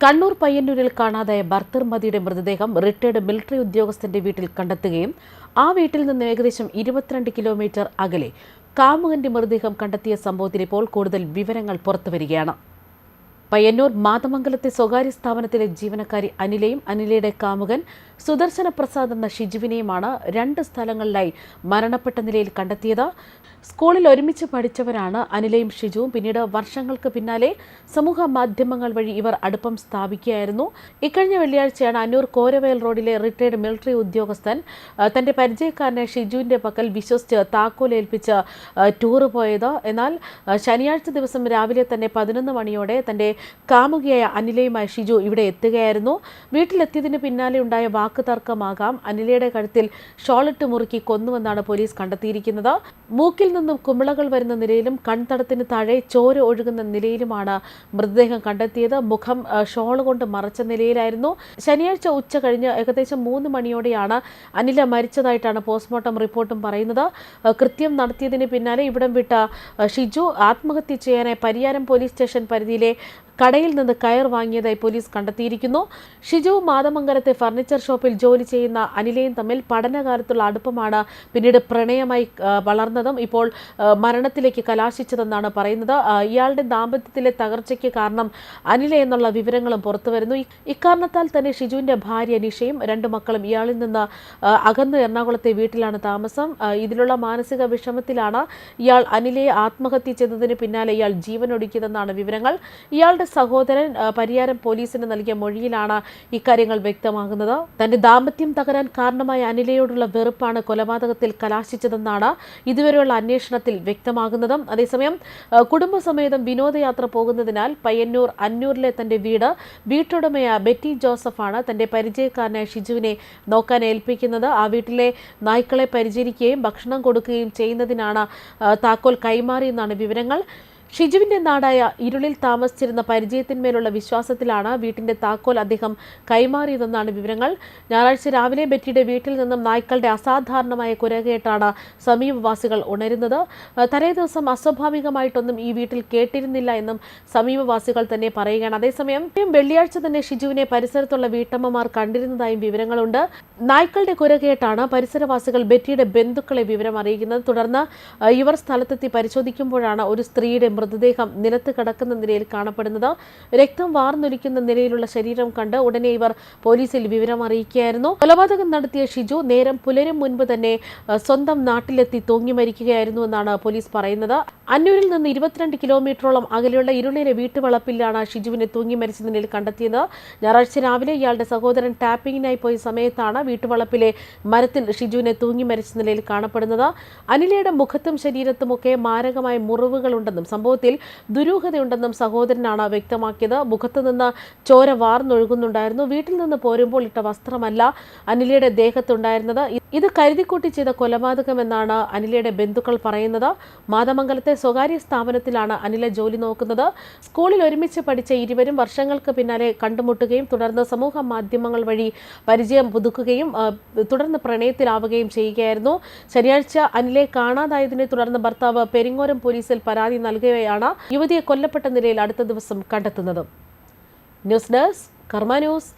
കണ്ണൂർ പയ്യന്നൂരിൽ കാണാതായ ബർത്തർ മതിയുടെ മൃതദേഹം റിട്ടയർഡ് മിലിറ്ററി ഉദ്യോഗസ്ഥന്റെ വീട്ടിൽ കണ്ടെത്തുകയും ആ വീട്ടിൽ നിന്ന് ഏകദേശം ഇരുപത്തിരണ്ട് കിലോമീറ്റർ അകലെ കാമുകന്റെ മൃതദേഹം കണ്ടെത്തിയ സംഭവത്തിൽ ഇപ്പോൾ കൂടുതൽ വിവരങ്ങൾ പുറത്തുവരികയാണ് പയ്യന്നൂർ മാതമംഗലത്തെ സ്വകാര്യ സ്ഥാപനത്തിലെ ജീവനക്കാരി അനിലയും അനിലയുടെ കാമുകൻ സുദർശന പ്രസാദ് എന്ന ഷിജുവിനെയുമാണ് രണ്ട് സ്ഥലങ്ങളിലായി മരണപ്പെട്ട നിലയിൽ കണ്ടെത്തിയത്. സ്കൂളിൽ ഒരുമിച്ച് പഠിച്ചവരാണ് അനിലയും ഷിജുവും. പിന്നീട് വർഷങ്ങൾക്ക് പിന്നാലെ സമൂഹ മാധ്യമങ്ങൾ വഴി ഇവർ അടുപ്പം സ്ഥാപിക്കുകയായിരുന്നു. ഇക്കഴിഞ്ഞ വെള്ളിയാഴ്ചയാണ് അന്നൂർ കോരവയൽ റോഡിലെ റിട്ടയർഡ് മിലിറ്ററി ഉദ്യോഗസ്ഥൻ തന്റെ പരിചയക്കാരനെ ഷിജുവിന്റെ പക്കൽ വിശ്വസിച്ച് താക്കോലേൽപ്പിച്ച് ടൂർ പോയത്. എന്നാൽ ശനിയാഴ്ച ദിവസം രാവിലെ തന്നെ പതിനൊന്ന് മണിയോടെ തന്റെ കാമുകിയായ അനിലയുമായി ഷിജു ഇവിടെ എത്തുകയായിരുന്നു. വീട്ടിലെത്തിയതിന് പിന്നാലെ ഉണ്ടായ വാക്ക് തർക്കമാകാം അനിലയുടെ കഴുത്തിൽ ഷോളിട്ട് മുറുക്കി കൊന്നുവെന്നാണ് പോലീസ് കണ്ടെത്തിയിരിക്കുന്നത്. മൂക്കിൽ നിന്നും കുമിളകൾ വരുന്ന നിലയിലും കൺതടത്തിന് താഴെ ചോര ഒഴുകുന്ന നിലയിലുമാണ് മൃതദേഹം കണ്ടെത്തിയത്. മുഖം ഷോൾ കൊണ്ട് മറച്ച നിലയിലായിരുന്നു. ശനിയാഴ്ച ഉച്ച കഴിഞ്ഞ് ഏകദേശം മൂന്ന് മണിയോടെയാണ് അനില മരിച്ചതായിട്ടാണ് പോസ്റ്റ്മോർട്ടം റിപ്പോർട്ടും പറയുന്നത്. കൃത്യം നടത്തിയതിന് പിന്നാലെ ഇവിടം വിട്ട ഷിജു ആത്മഹത്യ ചെയ്യാനായി പരിയാരം പോലീസ് സ്റ്റേഷൻ പരിധിയിലെ കടയിൽ നിന്ന് കയർ വാങ്ങിയതായി പോലീസ് കണ്ടെത്തിയിരിക്കുന്നു. ഷിജു മാതമംഗലത്തെ ഫർണിച്ചർ ഷോപ്പിൽ ജോലി ചെയ്യുന്ന അനിലയും തമ്മിൽ പഠനകാലത്തുള്ള അടുപ്പമാണ് പിന്നീട് പ്രണയമായി വളർന്നതും ഇപ്പോൾ മരണത്തിലേക്ക് കലാശിച്ചതെന്നാണ് പറയുന്നത്. ഇയാളുടെ ദാമ്പത്യത്തിലെ തകർച്ചയ്ക്ക് കാരണം അനില എന്നുള്ള വിവരങ്ങളും പുറത്തുവരുന്നു ഇക്കാരണത്താൽ തന്നെ ഷിജുവിന്റെ ഭാര്യ നിഷയും രണ്ട് മക്കളും ഇയാളിൽ നിന്ന് അകന്ന് എറണാകുളത്തെ വീട്ടിലാണ് താമസം. ഇതിലുള്ള മാനസിക വിഷമത്തിലാണ് ഇയാൾ അനിലയെ ആത്മഹത്യ ചെയ്തതിന് പിന്നാലെ ഇയാൾ ജീവനൊടുക്കിയതെന്നാണ് വിവരങ്ങൾ. ഇയാളുടെ സഹോദരൻ പരിയാരം പോലീസിന് നൽകിയ മൊഴിയിലാണ് ഇക്കാര്യങ്ങൾ വ്യക്തമാകുന്നത്. തന്റെ ദാമ്പത്യം തകരാൻ കാരണമായ അനിലയോടുള്ള വെറുപ്പാണ് കൊലപാതകത്തിൽ കലാശിച്ചതെന്നാണ് ഇതുവരെയുള്ള അന്വേഷണത്തിൽ വ്യക്തമാകുന്നതും. അതേസമയം കുടുംബസമേതം വിനോദയാത്ര പോകുന്നതിനാൽ പയ്യന്നൂർ അന്നൂരിലെ തന്റെ വീട് വീട്ടുടമയായ ബെറ്റി ജോസഫാണ് തന്റെ പരിചയക്കാരനായ ഷിജുവിനെ നോക്കാൻ ഏൽപ്പിക്കുന്നത്. ആ വീട്ടിലെ നായ്ക്കളെ പരിചരിക്കുകയും ഭക്ഷണം കൊടുക്കുകയും ചെയ്യുന്നതിനാണ് താക്കോൽ കൈമാറിയെന്നാണ് വിവരങ്ങൾ. ഷിജുവിന്റെ നാടായ ഇരുളിൽ താമസിച്ചിരുന്ന പരിചയത്തിന്മേലുള്ള വിശ്വാസത്തിലാണ് വീട്ടിന്റെ താക്കോൽ അദ്ദേഹം കൈമാറിയതെന്നാണ് വിവരങ്ങൾ. ഞായറാഴ്ച രാവിലെ ബെറ്റിയുടെ വീട്ടിൽ നിന്നും നായ്ക്കളുടെ അസാധാരണമായ കുരകേട്ടാണ് സമീപവാസികൾ ഉണരുന്നത്. തലേ ദിവസം അസ്വാഭാവികമായിട്ടൊന്നും ഈ വീട്ടിൽ കേട്ടിരുന്നില്ല എന്നും സമീപവാസികൾ തന്നെ പറയുകയാണ്. അതേസമയം വെള്ളിയാഴ്ച തന്നെ ഷിജുവിനെ പരിസരത്തുള്ള വീട്ടമ്മമാർ കണ്ടിരുന്നതായും വിവരങ്ങളുണ്ട്. നായ്ക്കളുടെ കുരകേട്ടാണ് പരിസരവാസികൾ ബെറ്റിയുടെ ബന്ധുക്കളെ വിവരം അറിയിക്കുന്നത് തുടർന്ന് ഇവർ സ്ഥലത്തെത്തി പരിശോധിക്കുമ്പോഴാണ് ഒരു സ്ത്രീയുടെ മൃതദേഹം നിലത്ത് കിടക്കുന്ന നിലയിൽ കാണപ്പെടുന്നത്. രക്തം വാർന്നൊലിക്കുന്ന നിലയിലുള്ള ശരീരം കണ്ട് ഉടനെ ഇവർ പോലീസിൽ വിവരം അറിയിക്കുകയായിരുന്നു. കൊലപാതകം നടത്തിയ ഷിജു നേരം പുലരും മുൻപ് തന്നെ സ്വന്തം നാട്ടിലെത്തി തൂങ്ങി മരിക്കുകയായിരുന്നു എന്നാണ് പോലീസ് പറയുന്നത്. അന്നൂരിൽ നിന്ന് ഇരുപത്തിരണ്ട് കിലോമീറ്ററോളം അകലെയുള്ള ഇരുളിലെ വീട്ടുവളപ്പിലാണ് ഷിജുവിനെ തൂങ്ങി മരിച്ച നിലയിൽ കണ്ടെത്തിയത്. ഞായറാഴ്ച രാവിലെ ഇയാളുടെ സഹോദരൻ ടാപ്പിങ്ങിനായി പോയ സമയത്താണ് വീട്ടുവളപ്പിലെ മരത്തിൽ ഷിജുവിനെ തൂങ്ങി മരിച്ച നിലയിൽ കാണപ്പെടുന്നത്. അനിലയുടെ മുഖത്തും ശരീരത്തുമൊക്കെ മാരകമായ മുറിവുകളുണ്ടെന്നും സംഭവത്തിൽ ദുരൂഹതയുണ്ടെന്നും സഹോദരനാണ് വ്യക്തമാക്കിയത്. മുഖത്തു നിന്ന് ചോര വാർന്നൊഴുകുന്നുണ്ടായിരുന്നു. വീട്ടിൽ നിന്ന് പോരുമ്പോൾ ഇട്ട വസ്ത്രമല്ല അനിലയുടെ ദേഹത്തുണ്ടായിരുന്നത്. ഇത് കരുതിക്കൂട്ടി ചെയ്ത കൊലപാതകമെന്നാണ് അനിലയുടെ ബന്ധുക്കൾ പറയുന്നത്. മാതമംഗലത്തെ സ്വകാര്യ സ്ഥാപനത്തിലാണ് അനില ജോലി നോക്കുന്നത്. സ്കൂളിൽ ഒരുമിച്ച് പഠിച്ച ഇരുവരും വർഷങ്ങൾക്ക് പിന്നാലെ കണ്ടുമുട്ടുകയും തുടർന്ന് സമൂഹ മാധ്യമങ്ങൾ വഴി പരിചയം പുതുക്കുകയും തുടർന്ന് പ്രണയത്തിലാവുകയും ചെയ്യുകയായിരുന്നു. ശനിയാഴ്ച അനിലെ കാണാതായതിനെ തുടർന്ന് ഭർത്താവ് പെരിങ്ങോരം പോലീസിൽ പരാതി നൽകുകയാണ്. യുവതിയെ കൊല്ലപ്പെട്ട നിലയിൽ അടുത്ത ദിവസം കണ്ടെത്തുന്നത്. News desk Karma news.